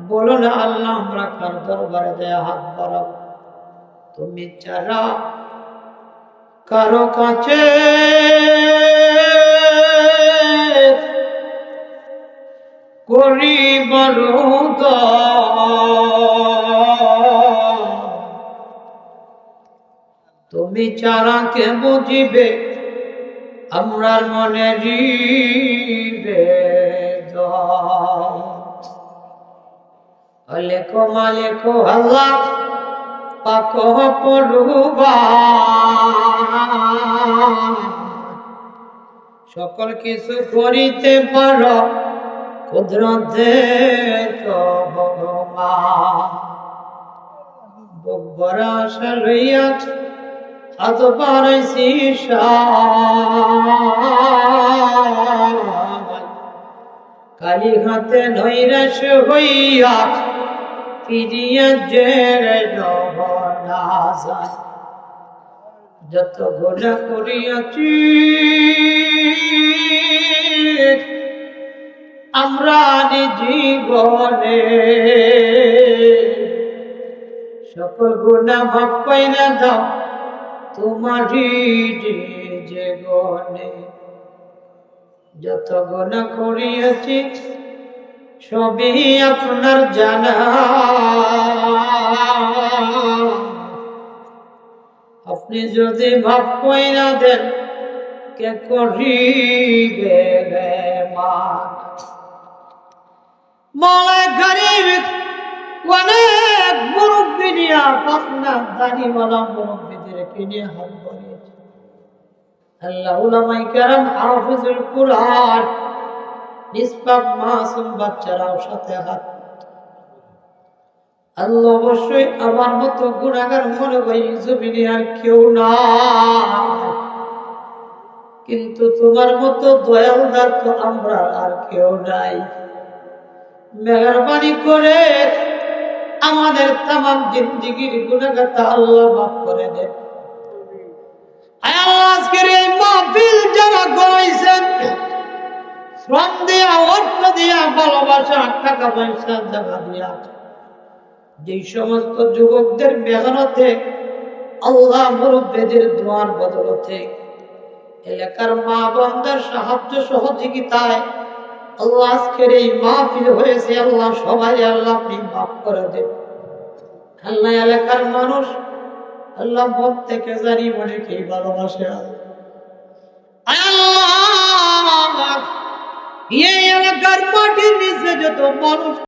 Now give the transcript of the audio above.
বলো না আল্লাহ, আমরা দরবারে দেয়া হাত বাড়াবো? তুমি চারা কারও কাছে করি বড় তুমি চারাকে বুঝিবে? আমরার মনে রিবে লেখো মালেখো আল্লাহ, পাক পড়ুবা সকল কিছু করিতে পার কুদরতে বব্বর আশা লইয়া হাত পারাইছি কালি হাতে নৈরাশ হইয়া না যত গোনা করিয়াছি, আমরা জীবনে সকল গুণা ভাব পাইনা দাও, তোমারই যে গনে যত গুণা করিয়াছি সবই আপনার জানা। আপনি যদি ভাব কইরা দেন, কে করিবে রে গরিব, অনেক মুরব্বী আপনার দাড়িওয়ালা মুরব্বীদেরকে নিয়ে হাত আল্লাহ উলামাই হাফিজুল কুরআন নিষ্পাপ মাসুম বাচ্চারাও সাথে হাত আল্লাহ অবশ্যই আমার মতো গুণাগার মনে জমিনে আর কেউ না কিন্তু তোমার মতো দয়ালদার তো আমরা আর কেউ নাই। মেহরবানি করে আমাদের তামাম জিন্দিগির গুণাগাতা আল্লাহ মাফ করে দেন আজকের এই মাহফিল যারা গড়াইছেন শ্রম দিয়া, অর্থ দিয়া, ভালোবাসা, টাকা পয়সা, জায়গা দিয়া। যেই সমস্ত যুবকদের আল্লাহ মুরব্বীদের দোয়ার বদলতে, এলাকার মা সাহায্য সহযোগিতায় আল্লাহ আজকের এই মাহফিল হয়েছে। আল্লাহ সবাই আল্লাহ আপনি মাফ করে দেন। আল্লাহ এলাকার মানুষ, আল্লাহ মন থেকে জানি অনেকেই ভালোবাসে। আল্লাহ এই এলাকার মাটির নিচে যত মানুষ